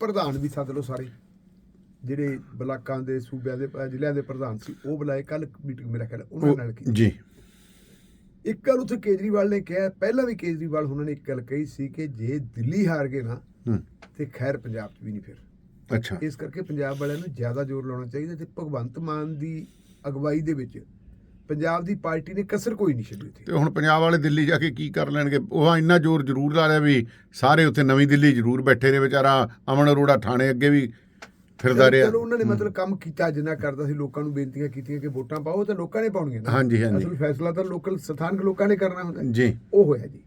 ਪ੍ਰਧਾਨ ਵੀ ਸੱਦ ਲਓ ਸਾਰੇ। ਜਿਹੜੇ ਬਲਾਕਾਂ ਦੇ ਸੂਬਿਆਂ ਦੇ ਜ਼ਿਲ੍ਹਿਆਂ ਦੇ ਪ੍ਰਧਾਨ ਸੀ ਉਹ ਬੁਲਾਏ ਕੱਲ ਮੀਟਿੰਗ ਮੇਰਾ ਖਿਆਲ ਉਹਨਾਂ ਨਾਲ ਕੀਤੀ। ਜੀ। ਇੱਕ ਗੱਲ ਉੱਥੇ ਕੇਜਰੀਵਾਲ ਨੇ ਕਿਹਾ ਪਹਿਲਾਂ ਵੀ ਕੇਜਰੀਵਾਲ ਉਹਨਾਂ ਨੇ ਇੱਕ ਗੱਲ ਕਹੀ ਸੀ ਕਿ ਜੇ ਦਿੱਲੀ ਹਾਰ ਗਏ ਨਾ ਤੇ ਖੈਰ ਪੰਜਾਬ 'ਚ ਵੀ ਨਹੀਂ ਫਿਰ। ਅੱਛਾ। ਇਸ ਕਰਕੇ ਪੰਜਾਬ ਵਾਲਿਆਂ ਨੂੰ ਜ਼ਿਆਦਾ ਜ਼ੋਰ ਲਾਉਣਾ ਚਾਹੀਦਾ ਤੇ ਭਗਵੰਤ ਮਾਨ ਦੀ ਅਗਵਾਈ ਦੇ ਵਿੱਚ ਪੰਜਾਬ ਦੀ ਪਾਰਟੀ ਨੇ ਕਸਰ ਕੋਈ ਨਹੀਂ ਛੱਡੀ ਤੇ ਹੁਣ ਪੰਜਾਬ ਵਾਲੇ ਦਿੱਲੀ ਜਾ ਕੇ ਕੀ ਕਰ ਲੈਣਗੇ? ਉਹ ਇੰਨਾ ਜ਼ੋਰ ਜ਼ਰੂਰ ਲਾ ਰਿਹਾ ਵੀ ਸਾਰੇ ਉੱਥੇ ਨਵੀਂ ਦਿੱਲੀ ਜ਼ਰੂਰ ਬੈਠੇ ਨੇ ਵਿਚਾਰਾ ਅਮਨ ਅਰੋੜਾ ਥਾਣੇ ਅੱਗੇ ਵੀ ਫਿਰਦਾ ਰਿਹਾ। ਚਲੋ ਉਹਨਾਂ ਨੇ ਮਤਲਬ ਕੰਮ ਕੀਤਾ ਜਿੰਨਾ ਕਰਦਾ ਸੀ ਲੋਕਾਂ ਨੂੰ ਬੇਨਤੀਆਂ ਕੀਤੀਆਂ ਕਿ ਵੋਟਾਂ ਪਾਓ ਤਾਂ ਲੋਕਾਂ ਨੇ ਪਾਉਣੀਆਂ ਨਾ। ਹਾਂਜੀ, ਹਾਂਜੀ। ਅਸਲ ਫੈਸਲਾ ਤਾਂ ਲੋਕਲ ਸਥਾਨਕ ਲੋਕਾਂ ਨੇ ਕਰਨਾ ਹੁੰਦਾ। ਜੀ। ਉਹ ਹੋਇਆ ਜੀ।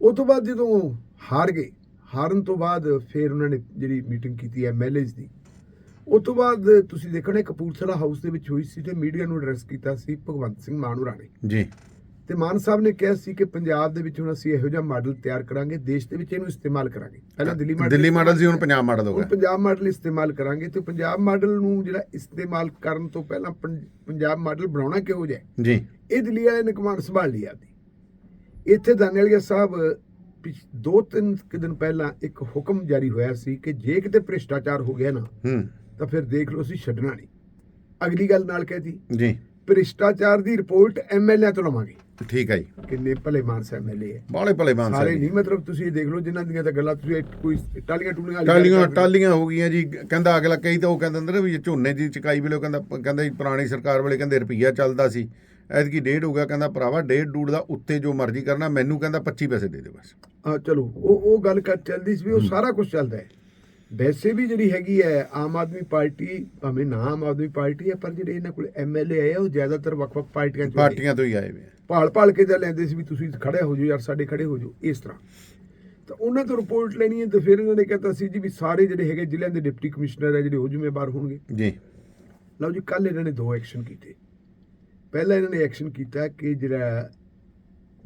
ਉਸ ਤੋਂ ਬਾਅਦ ਜਦੋਂ ਹਾਰ ਗਏ ਹਾਰਨ ਤੋਂ ਬਾਅਦ ਫਿਰ ਉਹਨਾਂ ਨੇ ਜਿਹੜੀ ਮੀਟਿੰਗ ਕੀਤੀ ਐਮਐਲਏਜ਼ ਦੀ ਉਸ ਤੋਂ ਬਾਅਦ ਤੁਸੀਂ ਦੇਖਣਾ ਕਪੂਰਥਲਾ ਹਾਊਸ ਦੇ ਵਿੱਚ ਹੋਈ ਸੀ ਤੇ ਮੀਡੀਆ ਨੂੰ ਐਡਰੈਸ ਕੀਤਾ ਸੀ ਭਗਵੰਤ ਸਿੰਘ ਮਾਨ ਹੋਰਾਂ ਨੇ। ਜੀ। ਤੇ ਮਾਨ ਸਾਹਿਬ ਨੇ ਕਿਹਾ ਸੀ ਕਿ ਪੰਜਾਬ ਦੇ ਵਿੱਚ ਹੁਣ ਅਸੀਂ ਇਹੋ ਜਿਹਾ ਮਾਡਲ ਤਿਆਰ ਕਰਾਂਗੇ ਦੇਸ਼ ਦੇ ਵਿੱਚ ਇਹਨੂੰ ਇਸਤੇਮਾਲ ਕਰਾਂਗੇ। ਪਹਿਲਾਂ ਦਿੱਲੀ ਮਾਡਲ ਦਿੱਲੀ ਮਾਡਲ ਸੀ ਹੁਣ ਪੰਜਾਬ ਮਾਡਲ ਹੋ ਹੁਣ ਗਿਆ ਪੰਜਾਬ ਮਾਡਲ ਇਸਤੇਮਾਲ ਕਰਾਂਗੇ ਤੇ ਪੰਜਾਬ ਮਾਡਲ ਨੂੰ ਜਿਹੜਾ ਇਸਤੇਮਾਲ ਕਰਨ ਤੋਂ ਪਹਿਲਾਂ ਪੰਜਾਬ ਮਾਡਲ ਬਣਾਉਣਾ ਕਿਹੋ ਜਿਹਾ? ਜੀ। ਇਹ ਦਿੱਲੀ ਵਾਲਿਆਂ ਨੇ ਕਮਾਂਡ ਸੰਭਾਲ ਲਈ ਆਪਦੀ ਇੱਥੇ ਦਾਨੇਲੀਆ ਸਾਹਿਬ ਪਿਛ- ਦੋ ਤਿੰਨ ਕੁ ਦਿਨ ਪਹਿਲਾਂ ਇੱਕ ਹੁਕਮ ਜਾਰੀ ਹੋਇਆ ਸੀ ਕਿ ਜੇ ਕਿਤੇ ਭ੍ਰਿਸ਼ਟਾਚਾਰ ਹੋ ਗਿਆ ਨਾ ਹੂੰ। ਤਾਂ ਫਿਰ ਦੇਖ ਲਓ ਅਸੀਂ ਛੱਡਣਾ ਨਹੀਂ। ਅਗਲੀ ਗੱਲ ਨਾਲ ਕਹਿਤੀ ਜੀ। ਭ੍ਰਿਸ਼ਟਾਚਾਰ ਦੀ ਰਿਪੋਰਟ ਐਮਐਲਏ ਤੋਂ ਲਵਾਂਗੇ। ਠੀਕ ਹੈ ਜੀ। ਕਿੰਨੇ ਭਲੇ ਮਾਨਸ ਐਮਐਲਏ ਹੈ। ਬਾਲੇ ਭਲੇ ਮਾਨ ਸਾਰੇ ਨਹੀਂ ਮਤਲਬ ਤੁਸੀਂ ਇਹ ਦੇਖ ਲਓ ਜਿਨ੍ਹਾਂ ਦੀਆਂ ਤਾਂ ਗੱਲਾਂ ਤੁਸੀਂ ਕੋਈ ਟਾਲੀਆਂ ਟੂਲੀਆਂ ਟਾਲੀਆਂ। ਟਾਲੀਆਂ ਹੋ ਗਈਆਂ ਜੀ। ਕਹਿੰਦਾ ਅਗਲਾ ਕਈ ਤਾਂ ਉਹ ਕਹਿੰਦੇ ਹੁੰਦੇ ਨੇ ਵੀ ਝੋਨੇ ਦੀ ਚਕਾਈ ਵੇਲੇ ਕਹਿੰਦਾ ਕਹਿੰਦਾ ਜੀ ਪੁਰਾਣੀ ਸਰਕਾਰ ਵੇਲੇ ਕਹਿੰਦੇ ਰੁਪਈਆ ਚੱਲਦਾ ਸੀ। ਐਤਕੀ ਡੇਢ ਹੋ ਗਿਆ ਕਹਿੰਦਾ ਭਰਾਵਾ ਡੇਢ ਡੂੜ ਦਾ ਉੱਤੇ ਜੋ ਮਰਜ਼ੀ ਕਰਨਾ ਮੈਨੂੰ ਕਹਿੰਦਾ 25 ਪੈਸੇ ਦੇ ਦੇ ਬਸ। ਹਾਂ ਚਲੋ ਉਹ ਉਹ ਗੱਲ ਕਰ ਚੱਲਦੀ ਸੀ ਵੀ ਉਹ ਸਾਰਾ ਕੁਝ ਚੱਲਦਾ ਹੈ। ਵੈਸੇ ਵੀ ਜਿਹੜੀ ਹੈਗੀ ਹੈ ਆਮ ਆਦਮੀ ਪਾਰਟੀ ਭਾਵੇਂ ਨਾ ਆਮ ਆਦਮੀ ਪਾਰਟੀ ਹੈ ਪਰ ਜਿਹੜੇ ਇਹਨਾਂ ਕੋਲ ਐਮਐਲਏ ਆਏ ਆ ਉਹ ਜ਼ਿਆਦਾਤਰ ਵੱਖ-ਵੱਖ ਪਾਰਟੀਆਂ ਚੋਂ। ਪਾਰਟੀਆਂ ਤੋਂ ਹੀ ਆਏ ਵੇ ਆ। ਭਾਲ ਭਾਲ ਕੇ ਜਾਂ ਲੈਂਦੇ ਸੀ ਵੀ ਤੁਸੀਂ ਖੜੇ ਹੋ ਜਾਓ ਯਾਰ ਸਾਡੇ ਖੜੇ ਹੋ ਜਾਓ ਇਸ ਤਰ੍ਹਾਂ। ਤਾਂ ਉਹਨਾਂ ਤੋਂ ਰਿਪੋਰਟ ਲੈਣੀ ਹੈ ਤੇ ਫਿਰ ਇਹਨਾਂ ਨੇ ਕਹਿਤਾ ਸੀ ਜੀ ਵੀ ਸਾਰੇ ਜਿਹੜੇ ਹੈਗੇ ਜ਼ਿਲ੍ਹਿਆਂ ਦੇ ਡਿਪਟੀ ਕਮਿਸ਼ਨਰ ਹੈ ਜਿਹੜੇ ਉਹ ਜ਼ਿੰਮੇਵਾਰ ਹੋਣਗੇ। ਜੀ। ਲਓ ਜੀ ਕੱਲ ਇਹਨਾਂ ਨੇ ਦੋ ਐਕਸ਼ਨ ਕੀਤੇ। ਪਹਿਲਾ ਇਹਨਾਂ ਨੇ ਐਕਸ਼ਨ ਕੀਤਾ ਕਿ ਜਿਹੜਾ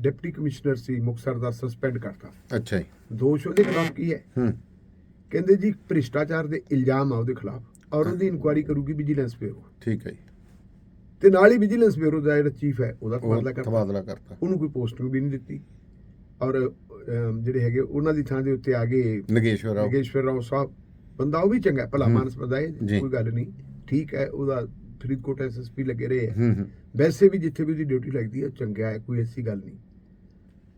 ਡਿਪਟੀ ਕਮਿਸ਼ਨਰ ਸੀ ਮੁਕਤਸਰ ਦਾ ਸਸਪੈਂਡ ਕਰਤਾ। ਅੱਛਾ ਜੀ। ਦੋਸ਼ ਉਹਦੇ ਖਿਲਾਫ ਕੀ ਹੈ? ਹੂੰ। ਕਹਿੰਦੇ ਜੀ ਭ੍ਰਿਸ਼ਟਾਚਾਰ ਦੇ ਇਲਜ਼ਾਮ ਆ ਉਹਦੇ ਖਿਲਾਫ। ਔਰ ਉਹਦੀ ਇਨਕੁਆਇਰੀ ਕਰੂਗੀ ਵਿਜੀਲੈਂਸ ਬਿਊਰੋ ਠੀਕ ਹੈ ਜੀ। ਤੇ ਨਾਲ ਹੀ ਵਿਜੀਲੈਂਸ ਬਿਊਰੋ ਦਾ ਜਿਹੜਾ ਚੀਫ ਹੈ ਉਹਦਾ ਤਬਾਦਲਾ ਕਰਤਾ। ਤਬਾਦਲਾ ਕਰਤਾ। ਉਹਨੂੰ ਕੋਈ ਪੋਸਟਿੰਗ ਵੀ ਨਹੀਂ ਦਿੱਤੀ। ਔਰ ਜਿਹੜੇ ਹੈਗੇ ਉਹਨਾਂ ਦੀ ਥਾਂ ਦੇ ਉੱਤੇ ਆ ਗਏ ਨਗੇਸ਼ਵਰ ਰਾਓ। ਨਗੇਸ਼ਵਰ ਰਾਓ ਸਾਹਿਬ। ਬੰਦਾ ਉਹ ਵੀ ਚੰਗਾ ਭਲਾ। ਮਾਨਸ ਬੰਦਾ ਹੈ। ਕੋਈ ਗੱਲ ਨਹੀਂ। ਠੀਕ ਹੈ ਉਹਦਾ ਫਰੀਦਕੋਟ ਐਸਐਸਪੀ ਲੱਗੇ ਰਹੇ ਹੂੰ। ਵੈਸੇ ਵੀ ਜਿੱਥੇ ਵੀ ਉਹਦੀ ਡਿਊਟੀ ਲੱਗਦੀ ਹੈ ਚੰਗਾ ਹੈ ਕੋਈ ਐਸੀ ਗੱਲ ਨਹੀਂ।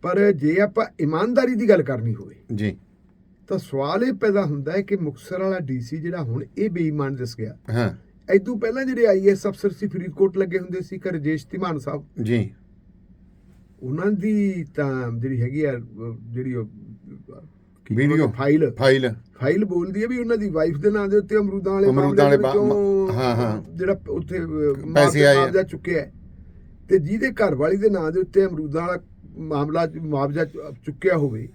ਪਰ ਜੇ ਆਪਾਂ ਇਮਾਨਦਾਰੀ ਦੀ ਗੱਲ ਕਰਨੀ ਹੋਵੇ ਜੀ। ਤਾਂ ਸਵਾਲ ਇਹ ਪੈਦਾ ਹੁੰਦਾ ਹੈ ਕਿ ਮੁਕਤਸਰ ਵਾਲਾ ਡੀਸੀ ਜਿਹੜਾ ਹੁਣ ਇਹ ਬੇਈਮਾਨ ਦਿਸ ਗਿਆ। ਹਾਂ। ਐਦੋਂ ਪਹਿਲਾਂ ਜਿਹੜੇ ਆਈਐਸ ਅਫਸਰ ਸੀ ਫਰੀਦਕੋਟ ਲੱਗੇ ਹੁੰਦੇ ਸੀ ਕਿ ਰਜੇਸ਼ ਧੀਮਾਨ ਸਾਹਿਬ। ਜੀ। ਉਹਨਾਂ ਦੀ ਤਾਂ ਜਿਹੜੀ ਹੈਗੀ ਆ ਜਿਹੜੀ। ਕਹਿੰਦੇ ਫਾਈਲ ਫਾਈਲ ਫਾਈਲ ਬੋਲਦੀ ਹੈ ਵੀ ਉਹਨਾਂ ਦੀ ਵਾਈਫ ਦੇ ਨਾਂ ਦੇ ਉੱਤੇ ਅਮਰੂਦਾਂ ਵਾਲੇ ਅਮਰੂਦਾਂ ਵਾਲੇ ਹਾਂ, ਹਾਂ। ਜਿਹੜਾ ਉੱਥੇ ਪੈਸੇ ਆਏ ਚੁੱਕਿਆ। ਤੇ ਜਿਹਦੇ ਘਰ ਵਾਲੀ ਦੇ ਨਾਂ ਦੇ ਉੱਤੇ ਅਮਰੂਦਾਂ ਵਾਲਾ ਮਾਮਲਾ ਮੁਆਵਜ਼ਾ ਚੁੱਕਿਆ ਹੋਵੇ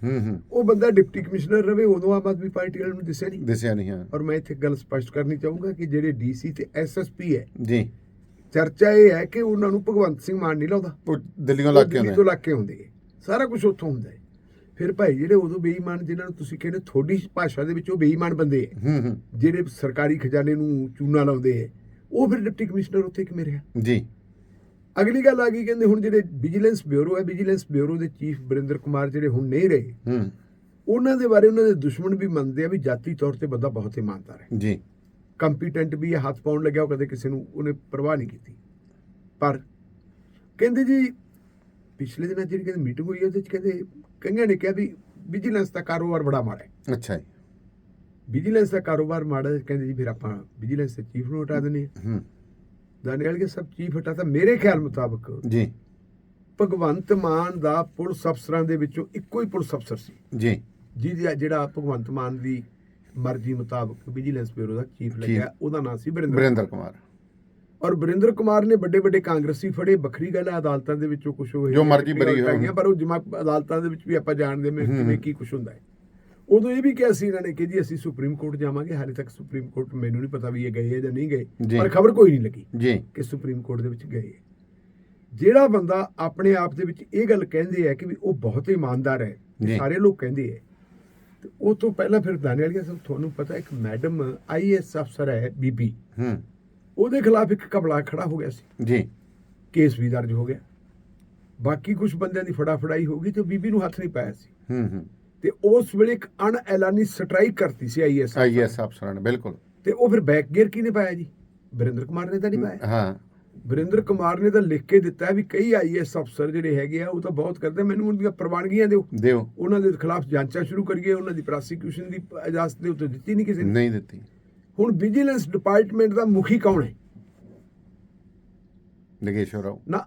ਉਹ ਬੰਦਾ ਡਿਪਟੀ ਕਮਿਸ਼ਨਰ ਰਵੇ ਉਦੋਂ ਆਮ ਆਦਮੀ ਪਾਰਟੀ ਵਾਲਿਆਂ ਨੂੰ ਦਿਸਿਆ ਨਹੀਂ। ਦੱਸਿਆ ਨਹੀਂ ਹਾਂ। ਔਰ ਮੈਂ ਇੱਥੇ ਗੱਲ ਸਪਸ਼ਟ ਕਰਨੀ ਚਾਹੂੰਗਾ ਕਿ ਜਿਹੜੇ ਡੀਸੀ ਤੇ ਐਸਐਸਪੀ ਹੈ ਜੀ। ਚਰਚਾ ਇਹ ਹੈ ਕਿ ਉਹਨਾਂ ਨੂੰ ਭਗਵੰਤ ਸਿੰਘ ਮਾਨ ਨਹੀਂ ਲਾਉਂਦਾ। ਉਹ ਦਿੱਲੀੋਂ ਲੱਗ ਕੇ ਦਿੱਲੀ ਆਉਂਦਾ ਤੋਂ ਲੱਗ ਕੇ ਆਉਂਦੇ। ਸਾਰਾ ਕੁਝ ਉੱਥੋਂ ਹੁੰਦਾ ਹੈ। ਫਿਰ ਭਾਈ ਜਿਹੜੇ ਉਦੋਂ ਬੇਈਮਾਨ ਜਿਨ੍ਹਾਂ ਨੂੰ ਤੁਸੀਂ ਕਹਿੰਦੇ ਥੋੜੀ ਭਾਸ਼ਾ ਦੇ ਵਿੱਚ ਉਹ ਬੇਈਮਾਨ ਬੰਦੇ ਹੂੰ ਜਿਹੜੇ ਸਰਕਾਰੀ ਖਜ਼ਾਨੇ ਨੂੰ ਚੂਨਾ ਲਾਉਂਦੇ ਹੈ ਉਹ ਫਿਰ ਡਿਪਟੀ ਕਮਿਸ਼ਨਰ ਉੱਥੇ ਕਿਵੇਂ ਰਿਹਾ? ਜੀ। ਅਗਲੀ ਗੱਲ ਆ ਗਈ ਕਹਿੰਦੇ ਹੁਣ ਜਿਹੜੇ ਵਿਜੀਲੈਂਸ ਬਿਊਰੋ ਹੈ ਵਿਜੀਲੈਂਸ ਬਿਊਰੋ ਦੇ ਚੀਫ ਬਰਿੰਦਰ ਕੁਮਾਰ ਜਿਹੜੇ ਹੁਣ ਨਹੀਂ ਰਹੇ ਹੂੰ। ਉਹਨਾਂ ਦੇ ਬਾਰੇ ਉਹਨਾਂ ਦੇ ਦੁਸ਼ਮਣ ਵੀ ਮੰਨਦੇ ਆ ਵੀ ਜਾਤੀ ਤੌਰ ਤੇ ਬੰਦਾ ਬਹੁਤ ਇਮਾਨਦਾਰ ਹੈ। ਜੀ। ਕੰਪੀਟੈਂਟ ਵੀ ਹੈ ਹੱਥ ਪਾਉਣ ਲੱਗਿਆ ਉਹ ਕਦੇ ਕਿਸੇ ਨੂੰ ਉਹਨੇ ਪਰਵਾਹ ਨਹੀਂ ਕੀਤੀ। ਪਰ ਕਹਿੰਦੇ ਜੀ ਪਿਛਲੇ ਦਿਨਾਂ 'ਚ ਜਿਹੜੀ ਕਹਿੰਦੇ ਮੀਟਿੰਗ ਹੋਈ ਉਹਦੇ ਚ ਕਹਿੰਦੇ ਕਈਆਂ ਨੇ ਕਿਹਾ ਵੀ ਵਿਜੀਲੈਂਸ ਦਾ ਕਾਰੋਬਾਰ ਬੜਾ ਮਾੜਾ ਹੈ। ਅੱਛਾ ਜੀ। ਵਿਜੀਲੈਂਸ ਦਾ ਕਾਰੋਬਾਰ ਮਾੜਾ ਕਹਿੰਦੇ ਜੀ ਫਿਰ ਆਪਾਂ ਵਿਜੀਲੈਂਸ ਦੇ ਚੀਫ ਨੂੰ ਹਟਾ ਦਿੰਦੇ ਹੂੰ। ਦਾਨੇਵਾਲ ਕੇ ਸਭ ਚੀਫ ਹਟਾ ਤਾਂ ਮੇਰੇ ਖਿਆਲ ਮੁਤਾਬਕ ਜੀ। ਭਗਵੰਤ ਮਾਨ ਦਾ ਪੁਲਿਸ ਅਫਸਰਾਂ ਦੇ ਵਿੱਚੋਂ ਇੱਕੋ ਹੀ ਪੁਲਿਸ ਅਫਸਰ ਸੀ। ਜੀ। ਜਿਹਦਾ ਜਿਹੜਾ ਭਗਵੰਤ ਮਾਨ ਦੀ ਮਰਜ਼ੀ ਮੁਤਾਬਕ ਵਿਜੀਲੈਂਸ ਬਿਊਰੋ ਦਾ ਚੀਫ ਲੱਗਿਆ ਉਹਦਾ ਨਾਮ ਸੀ ਬਰਿੰਦਰ ਕੁਮਾਰ। ਔਰ ਬਰਿੰਦਰ ਕੁਮਾਰ ਨੇ ਵੱਡੇ ਵੱਡੇ ਕਾਂਗਰਸੀ ਫੜੇ ਵੱਖਰੀ ਗੱਲ ਹੈ ਅਦਾਲਤਾਂ ਦੇ ਵਿੱਚੋਂ ਕੁਝ ਹੋਏ ਜੋ ਮਰਜ਼ੀ ਬਰੀ ਹੋਵੇ। ਪਰ ਉਹ ਜਮਾ ਅਦਾਲਤਾਂ ਦੇ ਵਿੱਚ ਵੀ ਆਪਾਂ ਜਾਣਦੇ ਮੈਂ ਹੂੰ। ਕਿਵੇਂ ਕੀ ਕੁਝ ਹੁੰਦਾ ਹੈ। ਉਦੋਂ ਇਹ ਵੀ ਕਿਹਾ ਸੀ ਇਹਨਾਂ ਨੇ ਕਿ ਜੀ ਅਸੀਂ ਸੁਪਰੀਮ ਕੋਰਟ ਜਾਵਾਂਗੇ ਹਾਲੇ ਤੱਕ ਸੁਪਰੀਮ ਕੋਰਟ ਮੈਨੂੰ ਨਹੀਂ ਪਤਾ ਵੀ ਇਹ ਗਏ ਹੈ ਜਾਂ ਨਹੀਂ ਗਏ। ਪਰ ਖਬਰ ਕੋਈ ਨਹੀਂ ਲੱਗੀ ਜੀ। ਕਿ ਸੁਪਰੀਮ ਕੋਰਟ ਦੇ ਵਿੱਚ ਗਏ ਹੈ। ਜਿਹੜਾ ਬੰਦਾ ਆਪਣੇ ਆਪ ਦੇ ਵਿੱਚ ਇਹ ਗੱਲ ਕਹਿੰਦੇ ਆ ਕਿ ਵੀ ਉਹ ਬਹੁਤ ਇਮਾਨਦਾਰ ਹੈ। ਸਾਰੇ ਲੋਕ ਕਹਿੰਦੇ ਆ। ਤੇ ਉਹ ਤੋਂ ਪਹਿਲਾਂ ਫਿਰ ਦਾਨੇਵਾਲੀਆ ਸਾਹਿਬ ਤੁਹਾਨੂੰ ਪਤਾ ਇੱਕ ਮੈਡਮ ਆਈਐਸ ਅਫਸਰ ਹੈ ਬੀਬੀ। ਹੂੰ। ਉਹਦੇ ਖਿਲਾਫ ਇੱਕ ਕਬਲਾ ਖੜਾ ਹੋ ਗਿਆ ਸੀ। ਜੀ। ਕੇਸ ਵੀ ਦਰਜ ਹੋ ਗਿਆ। ਬਾਕੀ ਕੁਝ ਬੰਦਿਆਂ ਦੀ ਫੜਾ ਫੜਾਈ ਹੋ ਗਈ ਤੇ ਬੀਬੀ ਨੂੰ ਹੱਥ ਨਹੀਂ ਪਾਇਆ ਸੀ। ਹੂੰ ਹੂੰ। ਤੇ ਉਸ ਵੇਲੇ ਇੱਕ ਅਣ ਐਲਾਨੀ ਸਟ੍ਰਾਈਕ ਕਰਤੀ ਸੀ ਆਈਐਸ ਆਈਐਸ ਅਫਸਰਾਂ ਨੇ ਬਿਲਕੁਲ। ਤੇ ਉਹ ਫਿਰ ਬੈਕ ਗੇਅਰ ਕਿਹਨੇ ਪਾਇਆ ਜੀ? ਵਰਿੰਦਰ ਕੁਮਾਰ ਨੇ ਤਾਂ ਨਹੀਂ ਪਾਇਆ? ਹਾਂ। ਵਰਿੰਦਰ ਕੁਮਾਰ ਨੇ ਤਾਂ ਲਿਖ ਕੇ ਦਿੱਤਾ ਵੀ ਕਈ ਆਈਐਸ ਅਫਸਰ ਜਿਹੜੇ ਹੈਗੇ ਆ ਉਹ ਤਾਂ ਬਹੁਤ ਕਰਦੇ ਮੈਨੂੰ ਉਹਨਾਂ ਦੀਆਂ ਪ੍ਰਵਾਨਗੀਆਂ ਦਿਓ। ਦਿਓ। ਉਹਨਾਂ ਦੇ ਖਿਲਾਫ ਜਾਂਚਾਂ ਸ਼ੁਰੂ ਕਰੀਏ ਉਹਨਾਂ ਦੀ ਪ੍ਰੋਸੀਕਿਊਸ਼ਨ ਦੀ ਇਜਾਜ਼ਤ ਦੇ ਉੱਤੇ ਦਿੱਤੀ ਨਹੀਂ ਕਿਸੇ ਨੇ। ਨਹੀਂ ਦਿੱਤੀ। ਹੁਣ ਵਿਜੀਲੈਂਸ ਡਿਪਾਰਟਮੈਂਟ ਦਾ ਮੁਖੀ ਕੌਣ ਹੈ? ਨਗੇਸ਼ਵਰ ਰਾਓ ਨਾ।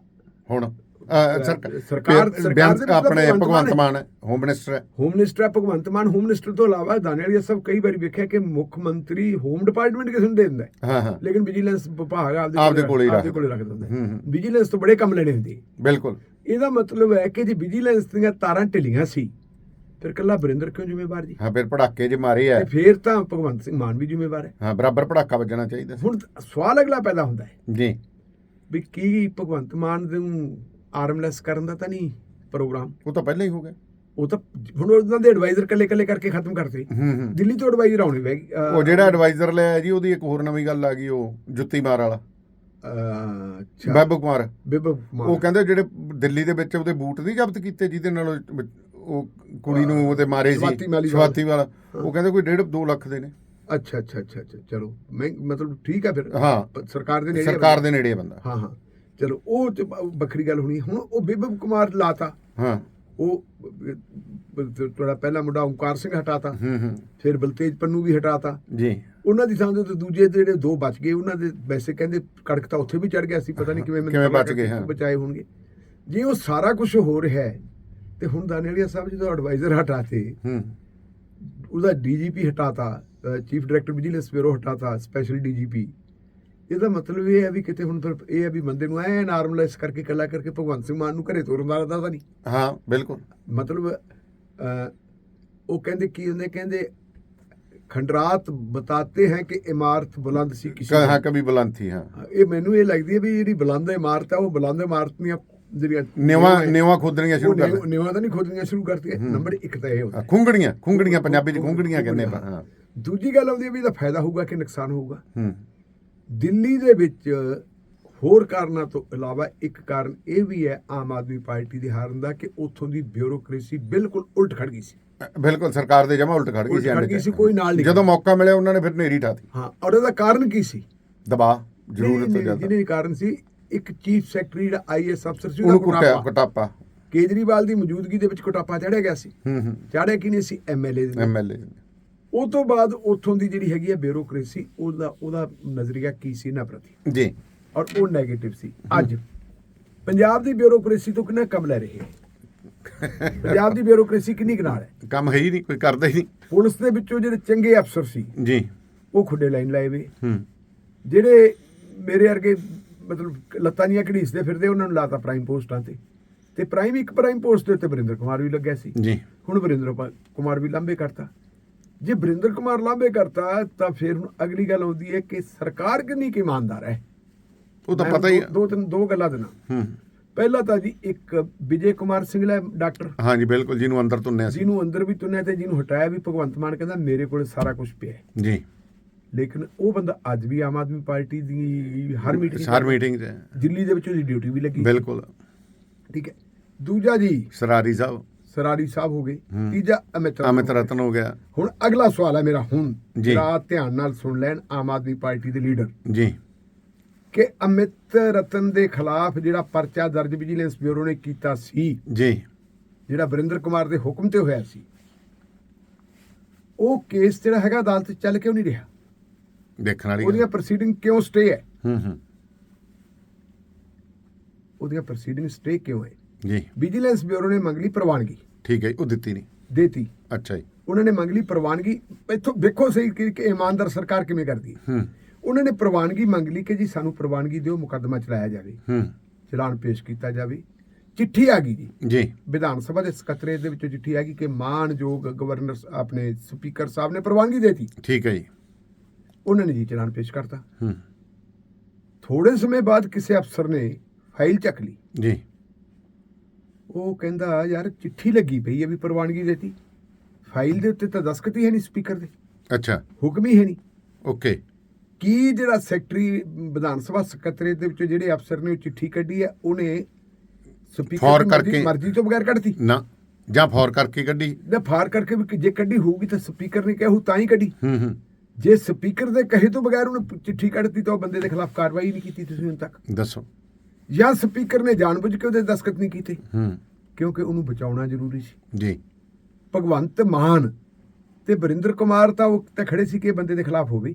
ਹੁਣ? ਸਰਕਾਰ ਸਰਕਾਰ- ਆਪਣੇ Bhagwant Mann home minister home minister Bhagwant Mann home minister ਤੋਂ ਇਲਾਵਾ ਦਾਨੇਵਾਲੀਆ ਸਾਹਿਬ ਕਈ ਵਾਰੀ ਵੇਖਿਆ ਕਿ ਮੁੱਖ ਮੰਤਰੀ ਹੋਮ ਡਿਪਾਰਟਮੈਂਟ ਕਿਸ ਨੂੰ ਦੇ ਦਿੰਦਾ ਹੈ। ਲੇਕਿਨ ਵਿਜੀਲੈਂਸ ਵਿਭਾਗ ਆਪਦੇ ਕੋਲ ਰੱਖ ਆਪਦੇ ਕੋਲ ਹੀ ਰੱਖ ਦਿੰਦਾ। ਵਿਜੀਲੈਂਸ ਤੋਂ ਬੜੇ ਕੰਮ ਲੈਣੇ ਹੁੰਦੇ ਬਿਲਕੁਲ। ਇਹਦਾ ਮਤਲਬ ਹੈ ਕਿ ਜੇ ਵਿਜੀਲੈਂਸ ਦੀਆਂ ਤਾਰਾਂ ਢਿੱਲੀਆਂ ਸੀ ਫਿਰ ਕੱਲਾ ਵਰਿੰਦਰ ਕਿਉਂ ਜ਼ਿੰਮੇਵਾਰ ਜੀ? ਹਾਂ ਫਿਰ ਪੜਾਕੇ ਜੇ ਮਾਰੇ ਆ। ਫਿਰ ਤਾਂ ਭਗਵੰਤ ਸਿੰਘ ਮਾਨ ਵੀ ਜ਼ਿੰਮੇਵਾਰ ਹੈ। ਹਾਂ ਬਰਾਬਰ ਪੜਾਕਾ ਵੱਜਣਾ ਚਾਹੀਦਾ ਹੁਣ ਸਵਾਲ ਅਗਲਾ ਪੈਦਾ ਹੁੰਦਾ ਹੈ ਜੀ। ਵੀ ਕੀ ਭਗਵੰਤ ਮਾਨ ਨੂੰ ਆਰਮਲੈਸ ਕਰਨ ਦਾ ਤਾਂ ਨਹੀਂ ਪ੍ਰੋਗਰਾਮ ਉਹ ਤਾਂ ਪਹਿਲਾਂ ਹੀ ਹੋ ਗਿਆ। ਉਹ ਤਾਂ ਹੁਣ ਉਹਨਾਂ ਦੇ ਐਡਵਾਈਜ਼ਰ ਕੱਲੇ ਕੱਲੇ ਕਰਕੇ ਖਤਮ ਕਰਤੇ। ਦਿੱਲੀ ਤੋਂ ਐਡਵਾਈਜ਼ਰ ਆਉਣੇ ਵੇ ਉਹ ਜਿਹੜਾ ਐਡਵਾਈਜ਼ਰ ਲਿਆ ਜੀ ਉਹਦੀ ਇੱਕ ਹੋਰ ਨਵੀਂ ਗੱਲ ਆ ਗਈ ਉਹ ਜੁੱਤੀ ਮਾਰ ਵਾਲਾ। ਅੱਛਾ। ਬੱਬ ਕੁਮਾਰ। ਬਿਬਬ ਕੁਮਾਰ। ਉਹ ਕਹਿੰਦੇ ਜਿਹੜੇ ਦਿੱਲੀ ਦੇ ਵਿੱਚ ਉਹਦੇ ਬੂਟ ਨਹੀਂ ਜ਼ਬਤ ਕੀਤੇ ਜਿਹਦੇ ਨਾਲ ਉਹ- ਕੁੜੀ ਨੂੰ ਉਹਦੇ ਮਾਰੇ ਸੀ। ਸਵਾਤੀ ਵਾਲੀ। ਉਹ ਕਹਿੰਦੇ ਕੋਈ 1.5 2 ਲੱਖ ਦੇ ਨੇ। ਅੱਛਾ ਅੱਛਾ ਅੱਛਾ ਚਲੋ। ਮੈਂ ਮਤਲਬ ਠੀਕ ਹੈ ਫਿਰ। ਹਾਂ। ਸਰਕਾਰ ਦੇ ਨੇੜੇ ਸਰਕਾਰ ਦੇ ਨੇੜੇ ਬੰਦਾ। ਹਾਂ ਹਾਂ। ਚਲੋ ਉਹ ਬ- ਵੱਖਰੀ ਗੱਲ ਹੋਣੀ। ਹੁਣ ਉਹ ਬਿਬਬ ਕੁਮਾਰ ਲਾਤਾ। ਹਾਂ। ਉਹ ਤੁਹਾਡਾ ਪਹਿਲਾ ਮੁੰਡਾ ਓਮਕਾਰ ਸਿੰਘ ਹਟਾਤਾ। ਹੂੰ ਹੂੰ। ਫਿਰ ਬਲਤੇਜ ਪੰਨੂ ਵੀ ਹਟਾਤਾ। ਜੀ। ਉਹਨਾਂ ਦੀ ਥਾਂ ਤੇ ਦੂਜੇ ਜਿਹੜੇ ਦੋ ਬਚ ਗਏ ਉਹਨਾਂ ਦੇ ਵੈਸੇ ਕਹਿੰਦੇ ਕੜਕ ਤਾਂ ਉੱਥੇ ਵੀ ਚੜ ਗਿਆ ਸੀ ਪਤਾ ਨਹੀਂ ਕਿਵੇਂ ਮੈਨੂੰ ਬਚ ਗਏ, ਹਾਂ। ਬਚਾਏ ਹੋਣਗੇ। ਜੇ ਉਹ ਸਾਰਾ ਕੁਝ ਹੋ ਰਿਹਾ ਹੈ ਤੇ ਹੁਣ ਦਾਨੇਲੀਆ ਸਾਹਿਬ ਜਦੋਂ ਐਡਵਾਈਜ਼ਰ ਹਟਾਤੇ ਹੂੰ। ਉਹਦਾ ਡੀਜੀਪੀ ਹਟਾਤਾ ਚੀਫ ਡਾਇਰੈਕਟਰ ਵਿਜੀਲੈਂਸ ਬਿਊਰੋ ਹਟਾਤਾ ਸਪੈਸ਼ਲ ਡੀਜੀਪੀ ਇਹਦਾ ਮਤਲਬ ਇਹ ਹੈ ਵੀ ਕਿਤੇ ਹੁਣ ਫਿਰ ਇਹ ਹੈ ਵੀ ਬੰਦੇ ਨੂੰ ਐ ਨਾਰਮਲਾਈਜ਼ ਕਰਕੇ ਕੱਲਾ ਕਰਕੇ ਭਗਵੰਤ ਸਿੰਘ ਮਾਨ ਨੂੰ ਘਰੇ ਤੋਰਨ ਦਾ ਤਾਂ ਨਹੀਂ। ਹਾਂ ਬਿਲਕੁਲ। ਮਤਲਬ ਉਹ ਕਹਿੰਦੇ ਕੀ ਹੁੰਦੇ ਕਹਿੰਦੇ ਖੰਡਰਾਤ ਬਤਾਤੇ ਹੈ ਕਿ ਇਮਾਰਤ ਬੁਲੰਦ ਸੀ ਕਿਸੇ ਹਾਂ ਕभी ਬੁਲੰਦ ਸੀ ਹਾਂ। ਇਹ ਮੈਨੂੰ ਇਹ ਲੱਗਦੀ ਹੈ ਵੀ ਜਿਹੜੀ ਬੁਲੰਦ ਇਮਾਰਤ ਹੈ ਉਹ ਬੁਲੰਦ ਇਮਾਰਤ ਦੀਆਂ ਜਿਹੜੀਆਂ ਨਿਵਾ ਨਿਵਾ ਖੋਦਣੀਆਂ ਸ਼ੁਰੂ ਕਰ ਦਿੱਤੀਆਂ ਨਿਵਾ ਤਾਂ ਨਹੀਂ ਖੋਦਣੀਆਂ ਸ਼ੁਰੂ ਕਰਤੀਆਂ ਨੰਬਰ 1 ਤਾਂ ਇਹ ਹੁੰਦਾ। ਖੁੰਗੜੀਆਂ ਖੁੰਗੜੀਆਂ ਪੰਜਾਬੀ ਚ ਖੁੰਗੜੀਆਂ ਕਹਿੰਦੇ ਆਪਾਂ ਦੂਜੀ ਗੱਲ ਆਉਂਦੀ ਹੈ ਵੀ ਇਹਦਾ ਫਾਇਦਾ ਹੋਊਗਾ ਕਿ ਨੁਕਸਾਨ ਹੋਊਗਾ? ਹੂੰ। ਦਿੱਲੀ ਦੇ ਵਿੱਚ ਹੋਰ ਕਾਰਨਾਂ ਤੋਂ ਇਲਾਵਾ ਇੱਕ ਕਾਰਨ ਇਹ ਵੀ ਹੈ ਆਮ ਆਦਮੀ ਪਾਰਟੀ ਦੇ ਹਾਰਨ ਦਾ ਕਿ ਉੱਥੋਂ ਦੀ ਬਿਊਰੋਕ੍ਰੇਸੀ ਬਿਲਕੁਲ ਉਲਟ ਖੜ ਗਈ ਸੀ। ਬਿਲਕੁਲ ਸਰਕਾਰ ਦੇ ਜਮਾ ਉਲਟ ਖੜ ਗਈ ਸੀ ਖੜ ਗਈ। ਸੀ, ਕੋਈ ਨਾਲ ਨਹੀਂ ਜਦੋਂ ਮੌਕਾ ਮਿਲਿਆ ਉਹਨਾਂ ਨੇ ਫਿਰ ਨੇਰੀ ਠਾਤੀ ਹਾਂ ਔਰ ਇਹਦਾ ਕਾਰਨ ਕੀ ਸੀ? ਦਬਾਅ ਜ਼ਰੂਰਤ ਤੋਂ ਜ਼ਿਆਦਾ। ਜਿਹਦੇ ਕਾਰਨ ਸੀ ਇੱਕ ਚੀਫ ਸੈਕਟਰੀ ਦਾ ਆਈਐਸ ਅਫਸਰ ਸੀ ਉਹਨੂੰ ਕੁਟਾਪਾ। ਕਟਾਪਾ। ਕੇਜਰੀਵਾਲ ਦੀ ਮੌਜੂਦਗੀ ਦੇ ਵਿੱਚ ਕੋਟਾਪਾ ਚੜਿਆ ਗਿਆ ਸੀ। ਹੂੰ ਹੂੰ। ਚਾੜਿਆ ਕਿ ਨਹੀਂ ਸੀ ਐਮਐਲਏ ਦੇ ਐਮਐਲਏ ਉਹ ਤੋਂ ਬਾਅਦ ਉੱਥੋਂ ਦੀ ਜਿਹੜੀ ਹੈਗੀ ਹੈ ਬਿਊਰੋਕ੍ਰੇਸੀ ਉਹਦਾ ਉਹਦਾ ਨਜ਼ਰੀਆ ਕੀ ਸੀ ਇਹਨਾਂ ਪ੍ਰਤੀ? ਜੀ। ਔਰ ਉਹ 네ਗੇਟਿਵ ਸੀ। ਅੱਜ ਪੰਜਾਬ ਦੀ ਬਿਊਰੋਕ੍ਰੇਸੀ ਤੋਂ ਕਿੰਨਾ ਕੰਮ ਲੈ ਰਹੇ ਹੈ ਪੰਜਾਬ ਦੀ ਬਿਊਰੋਕ੍ਰੇਸੀ ਕਿੰਨੀ ਕੁ ਨਾਲ ਹੈ? ਕੰਮ ਹੈ ਹੀ ਨਹੀਂ ਕੋਈ ਕਰਦਾ ਹੀ ਨਹੀਂ। ਪੁਲਿਸ ਦੇ ਵਿੱਚੋਂ ਜਿਹੜੇ ਚੰਗੇ ਅਫਸਰ ਸੀ ਜੀ। ਉਹ ਖੁੱਡੇ ਲਾਈਨ ਲਾਏ ਵੇ। ਹੂੰ। ਜਿਹੜੇ ਮੇਰੇ ਵਰਗੇ ਮਤਲਬ ਲੱਤਾਂ ਦੀਆਂ ਘੜੀਸਦੇ ਫਿਰਦੇ ਉਹਨਾਂ ਨੂੰ ਲਾਤਾ ਪ੍ਰਾਈਮ ਪੋਸਟਾਂ ਤੇ। ਤੇ ਪ੍ਰਾਈਮ ਇੱਕ ਪ੍ਰਾਈਮ ਪੋਸਟ ਦੇ ਉੱਤੇ ਵਰਿੰਦਰ ਕੁਮਾਰ ਵੀ ਲੱਗਿਆ ਸੀ। ਜੀ। ਹੁਣ ਵਰਿੰਦਰ ਕੁਮਾਰ ਵੀ ਲਾਂਬੇ ਕਰਤਾ। ਜੇ ਵਰਿੰਦਰ ਕੁਮਾਰ ਲਾਂਬੇ ਕਰਤਾ ਤਾਂ ਫਿਰ ਅਗਲੀ ਗੱਲ ਆਉਂਦੀ ਹੈ ਕਿ ਸਰਕਾਰ ਕਿੰਨੀ ਕੁ ਇਮਾਨਦਾਰ ਹੈ। ਉਹ ਤਾਂ ਪਤਾ ਹੀ ਦੋ- ਤਿੰਨ ਦੋ ਗੱਲਾਂ ਦੇਣਾ ਹੂੰ। ਪਹਿਲਾ ਤਾਂ ਜੀ ਇੱਕ ਵਿਜੇ ਕੁਮਾਰ ਸਿੰਘਲਾ ਡਾਕਟਰ। ਹਾਂਜੀ ਬਿਲਕੁਲ ਜਿਹਨੂੰ ਅੰਦਰ ਤੁੰਨਿਆ ਸੀ। ਜਿਹਨੂੰ ਅੰਦਰ ਵੀ ਤੁੰਨਿਆ ਤੇ ਜਿਹਨੂੰ ਹਟਾਇਆ ਵੀ ਭਗਵੰਤ ਮਾਨ ਕਹਿੰਦਾ ਮੇਰੇ ਕੋਲ ਸਾਰਾ ਕੁਝ ਪਿਆ ਜੀ। ਲੇਕਿਨ ਉਹ ਬੰਦਾ ਅੱਜ ਵੀ ਆਮ ਆਦਮੀ ਪਾਰਟੀ ਦੀ ਹਰ ਮੀਟਿੰਗ ਹਰ ਮੀਟਿੰਗ ਦਿੱਲੀ ਦੇ ਵਿੱਚ ਉਹਦੀ ਡਿਊਟੀ ਵੀ ਲੱਗੀ। ਬਿਲਕੁਲ। ਠੀਕ ਹੈ। ਦੂਜਾ ਜੀ। ਸਰਾਰੀ ਸਾਹਿਬ। ਸਰਾਰੀ ਸਾਹਿਬ ਹੋ ਗਏ। ਤੀਜਾ ਅਮਿਤ ਅਮਿਤ। ਰਤਨ ਹੋ ਗਿਆ ਹੁਣ ਅਗਲਾ ਸਵਾਲ ਹੈ ਮੇਰਾ ਹੁਣ ਜੀ। ਜਿਹੜਾ ਧਿਆਨ ਨਾਲ ਸੁਣ ਲੈਣ ਆਮ ਆਦਮੀ ਪਾਰਟੀ ਦੇ ਲੀਡਰ ਜੀ ਕਿ ਅਮਿਤ ਰਤਨ ਦੇ ਖਿਲਾਫ ਜਿਹੜਾ ਪਰਚਾ ਦਰਜ ਵਿਜੀਲੈਂਸ ਬਿਊਰੋ ਨੇ ਕੀਤਾ ਸੀ ਜੀ ਜਿਹੜਾ ਵਰਿੰਦਰ ਕੁਮਾਰ ਦੇ ਹੁਕਮ ਤੇ ਹੋਇਆ ਸੀ ਉਹ ਕੇਸ ਜਿਹੜਾ ਹੈਗਾ ਅਦਾਲਤ 'ਚ ਚੱਲ ਕਿਉਂ ਨਹੀਂ ਰਿਹਾ ਦੇਖਣ ਵਾਲੀ ਉਹਦੀਆਂ। ਪ੍ਰੋਸੀਡਿੰਗ ਕਿਉਂ ਸਟੇ ਹੈ ਹੂੰ ਹੂੰ ਉਹਦੀਆਂ ਪ੍ਰੋਸੀਡਿੰਗ ਸਟੇ ਕਿਉਂ ਹੈ ਜੀ। ਵਿਜੀਲੈਂਸ ਬਿਊਰੋ ਨੇ ਮੰਗ ਲਈ ਪ੍ਰਵਾਨਗੀ। ਠੀਕ ਹੈ ਉਹ ਦਿੱਤੀ ਨਹੀਂ। ਦੇਤੀ। ਅੱਛਾ ਜੀ। ਉਹਨਾਂ ਨੇ ਮੰਗ ਲਈ ਪ੍ਰਵਾਨਗੀ। ਇੱਥੋਂ ਦੇਖੋ ਸਹੀ ਕਿ ਕਿ ਇਮਾਨਦਾਰ ਸਰਕਾਰ ਕਿਵੇਂ ਕਰਦੀ ਹੈ। ਹੂੰ। ਉਹਨਾਂ ਨੇ ਪ੍ਰਵਾਨਗੀ ਮੰਗ ਲਈ ਕਿ ਜੀ ਸਾਨੂੰ ਪ੍ਰਵਾਨਗੀ ਦਿਓ ਮੁਕੱਦਮਾ ਚਲਾਇਆ ਜਾਵੇ। ਹੂੰ। ਚਲਾਨ ਪੇਸ਼ ਕੀਤਾ ਜਾਵੇ। ਚਿੱਠੀ ਆ ਗਈ ਜੀ। ਜੀ। ਵਿਧਾਨ ਸਭਾ ਦੇ ਸਕੱਤਰੇਤ ਦੇ ਵਿੱਚੋਂ ਚਿੱਠੀ ਆ ਗਈ ਕਿ ਮਾਨਯੋਗ ਗਵਰਨਰ ਆਪਣੇ ਸਪੀਕਰ ਸਾਹਿਬ ਨੇ ਪ੍ਰਵਾਨਗੀ ਦੇਤੀ। ਠੀਕ ਹੈ ਜੀ। ਉਹਨਾਂ ਨੇ ਜੀ ਚਲਾਨ ਪੇਸ਼ ਕਰਤਾ। ਹੂੰ। ਥੋੜੇ ਸਮੇਂ ਬਾਅਦ ਕਿਸੇ ਅਫਸਰ ਨੇ ਫਾਈਲ ਚੱਕ ਲਈ। ਜੀ। ਉਹ ਕਹਿੰਦਾ ਯਾਰ ਚਿੱਠੀ ਲੱਗੀ ਪਈ ਹੈ ਵੀ ਪ੍ਰਵਾਨਗੀ ਦੇਤੀ। ਫਾਈਲ ਦੇ ਉੱਤੇ ਤਾਂ ਦਸਖਤ ਹੀ ਹੈ ਨਹੀਂ ਸਪੀਕਰ ਦੇ। ਅੱਛਾ। ਹੁਕਮ ਹੀ ਹੈ ਨਹੀਂ ਓਕੇ। ਕੀ ਜਿਹੜਾ ਸੈਕਟਰੀ ਵਿਧਾਨ ਸਭਾ ਸਕੱਤਰੇਤ ਦੇ ਵਿੱਚੋਂ ਜਿਹੜੇ ਅਫਸਰ ਨੇ ਉਹ ਚਿੱਠੀ ਕੱਢੀ ਹੈ ਉਹਨੇ ਸਪੀਕਰ ਦੀ ਮਰਜ਼ੀ- ਕਰਕੇ- ਮਰਜ਼ੀ ਤੋਂ ਬਗੈਰ ਕੱਢਤੀ? ਨਾ। ਜਾਂ ਫੌਰ ਕਰਕੇ ਕੱਢੀ? ਨਾ ਫਾਰ ਕਰਕੇ ਵੀ ਜੇ ਕੱਢੀ ਹੋਊਗੀ ਤਾਂ ਸਪੀਕਰ ਨੇ ਕਿਹਾ ਹੋ ਤਾਂ ਹੀ ਕੱਢੀ। ਹੂੰ ਹੂੰ। ਜੇ ਸਪੀਕਰ ਦੇ ਕਹੇ ਤੋਂ ਬਗੈਰ ਉਹਨੇ ਚਿੱਠੀ ਕੱਢਤੀ ਤਾਂ ਉਹ ਬੰਦੇ ਦੇ ਖਿਲਾਫ ਕਾਰਵਾਈ ਨਹੀਂ ਕੀਤੀ ਤੁਸੀਂ ਹੁਣ ਤੱਕ। ਦੱਸੋ। ਜਾਂ ਸਪੀਕਰ ਨੇ ਜਾਣਬੁੱਝ ਕੇ ਉਹਦੇ ਦਸਖਤ ਨਹੀਂ ਕੀਤੇ। ਹੂੰ। ਕਿਉਂਕਿ ਉਹਨੂੰ ਬਚਾਉਣਾ ਜ਼ਰੂਰੀ ਸੀ। ਜੀ। ਭਗਵੰਤ ਮਾਨ ਤੇ ਬਰਿੰਦਰ ਕੁਮਾਰ ਤਾਂ ਉਹ ਤਾਂ ਖੜੇ ਸੀ ਕਿ ਇਹ ਬੰਦੇ ਦੇ ਖਿਲਾਫ ਹੋਵੇ।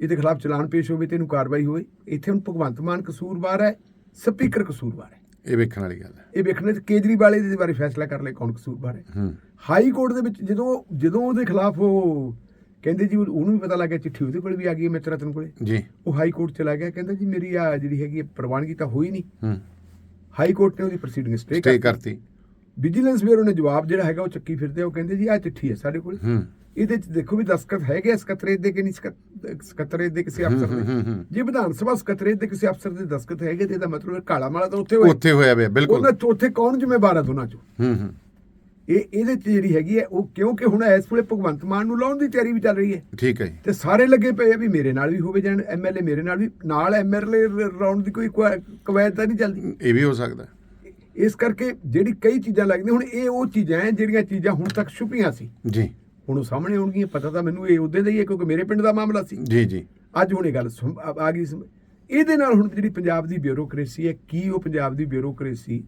ਇਹਦੇ ਖਿਲਾਫ ਚਲਾਨ ਪੇਸ਼ ਹੋਵੇ ਤੇ ਇਹਨੂੰ ਕਾਰਵਾਈ ਹੋਵੇ। ਇੱਥੇ ਹੁਣ ਭਗਵੰਤ ਮਾਨ ਕਸੂਰਵਾਰ ਹੈ ਸਪੀਕਰ ਕਸੂਰਵਾਰ ਹੈ। ਇਹ ਵੇਖਣ ਵਾਲੀ ਗੱਲ ਹੈ। ਇਹ ਵੇਖਣਾ ਤੇ ਕੇਜਰੀਵਾਲ ਇਹਦੇ ਬਾਰੇ ਫੈਸਲਾ ਕਰ ਲੈ ਕੌਣ ਕਸੂਰਵਾਰ ਹੈ। ਹੂੰ। ਹਾਈ ਕੋਰਟ ਦੇ ਵਿੱਚ ਜਦੋਂ ਜਦੋਂ ਉਹਦੇ ਖਿਲਾਫ ਉਹ ਕਹਿੰਦੇ ਜੀ ਉਹਨੂੰ ਵੀ ਪਤਾ ਲੱਗ ਗਿਆ ਚਿੱਠੀ ਉਹਦੇ ਕੋਲ ਵੀ ਆ ਗਈ ਮਿੱਤਰ ਰਤਨ ਕੋਲੇ। ਜੀ। ਉਹ ਹਾਈ ਕੋਰਟ ਚਲਾ ਗਿਆ ਕਹਿੰਦਾ ਜੀ ਮੇਰੀ ਆ ਜਿਹੜੀ ਹੈਗੀ ਪ੍ਰਵਾਨਗੀ ਤਾਂ ਹੋਈ ਨਹੀਂ। ਹੂੰ। ਹਾਈ ਕੋਰਟ ਨੇ ਉਹਦੀ ਪ੍ਰੋਸੀਡਿੰਗ ਸਟੇ ਸਟੇ ਕਰ ਕਰਤੀ। ਵਿਜੀਲੈਂਸ ਬਿਊਰੋ ਨੇ ਜਵਾਬ ਜਿਹੜਾ ਹੈਗਾ ਉਹ ਚੱਕੀ ਫਿਰਦੇ ਉਹ ਕਹਿੰਦੇ ਜੀ ਆ ਚਿੱਠੀ ਹੈ ਸਾਡੇ ਕੋਲ। ਹੂੰ। ਇਹਦੇ ਚ ਦੇਖੋ ਵੀ ਦਸਤਖਤ ਹੈਗੇ ਆ ਸਕੱਤਰੇਤ ਦੇ ਕਿ ਨਹੀਂ ਸਕੱਤ- ਸਕੱਤਰੇਤ ਦੇ ਕਿਸੇ ਅਫਸਰ ਦੇ। ਜੇ ਵਿਧਾਨ ਸਭਾ ਸਕੱਤਰੇਤ ਦੇ ਕਿਸੇ ਅਫਸਰ ਦੇ ਦਸਤਖਤ ਹੈਗੇ ਤੇ ਇਹਦਾ ਮਤਲਬ ਕਾਲਾ ਮਾਲਾ ਤਾਂ ਉੱਥੇ ਹੋਇਆ। ਉੱਥੇ ਹੋਇਆ ਬਿਲਕੁਲ। ਉਹਨਾਂ ਉੱਥੇ ਕੌਣ ਜ਼ਿੰਮੇਵਾਰ ਹੈ ਦੋਨਾਂ ਚੋਂ? ਹੂੰ ਹੂੰ। ਇਹ ਇਹਦੇ ਚ ਜਿਹੜੀ ਹੈਗੀ ਹੈ ਉਹ ਕਿਉਂਕਿ ਹੁਣ ਇਸ ਵੇਲੇ ਭਗਵੰਤ ਮਾਨ ਨੂੰ ਲਾਉਣ ਦੀ ਤਿਆਰੀ ਵੀ ਚੱਲ ਰਹੀ ਹੈ। ਠੀਕ ਹੈ ਜੀ। ਤੇ ਸਾਰੇ ਲੱਗੇ ਪਏ ਆ ਵੀ ਮੇਰੇ ਨਾਲ ਵੀ ਹੋਵੇ ਜਾਣ ਐਮਐਲਏ ਮੇਰੇ ਨਾਲ ਵੀ ਨਾਲ ਐਮਐਲਏ ਰਾਉਂਡ ਦੀ ਕੋਈ ਕਵਾਇਦ ਤਾਂ ਨਹੀਂ ਚੱਲਦੀ। ਇਹ ਵੀ ਹੋ ਸਕਦਾ। ਇਸ ਕਰਕੇ ਜਿਹੜੀ ਕਈ ਚੀਜ਼ਾਂ ਲੱਗਦੀਆਂ ਹੁਣ ਇਹ ਉਹ ਚੀਜ਼ਾਂ ਹੈ ਜਿਹੜੀਆਂ ਚੀਜ਼ਾਂ ਹੁਣ ਤੱਕ ਛੁਪੀਆਂ ਸੀ। ਜੀ। ਹੁਣ ਉਹ ਸਾਹਮਣੇ ਆਉਣਗੀਆਂ ਪਤਾ ਤਾਂ ਮੈਨੂੰ ਇਹ ਉਦੋਂ ਦਾ ਹੀ ਹੈ ਕਿਉਂਕਿ ਮੇਰੇ ਪਿੰਡ ਦਾ ਮਾਮਲਾ ਸੀ। ਜੀ ਜੀ। ਅੱਜ ਹੁਣ ਇਹ ਗੱਲ ਆ ਗਈ। ਇਹਦੇ ਨਾਲ ਹੁਣ ਜਿਹੜੀ ਪੰਜਾਬ ਦੀ ਬਿਊਰੋਕ੍ਰੇਸੀ ਹੈ ਕੀ ਉਹ ਪੰਜਾਬ ਦੀ ਬਿਊਰੋਕ੍ਰੇਸੀ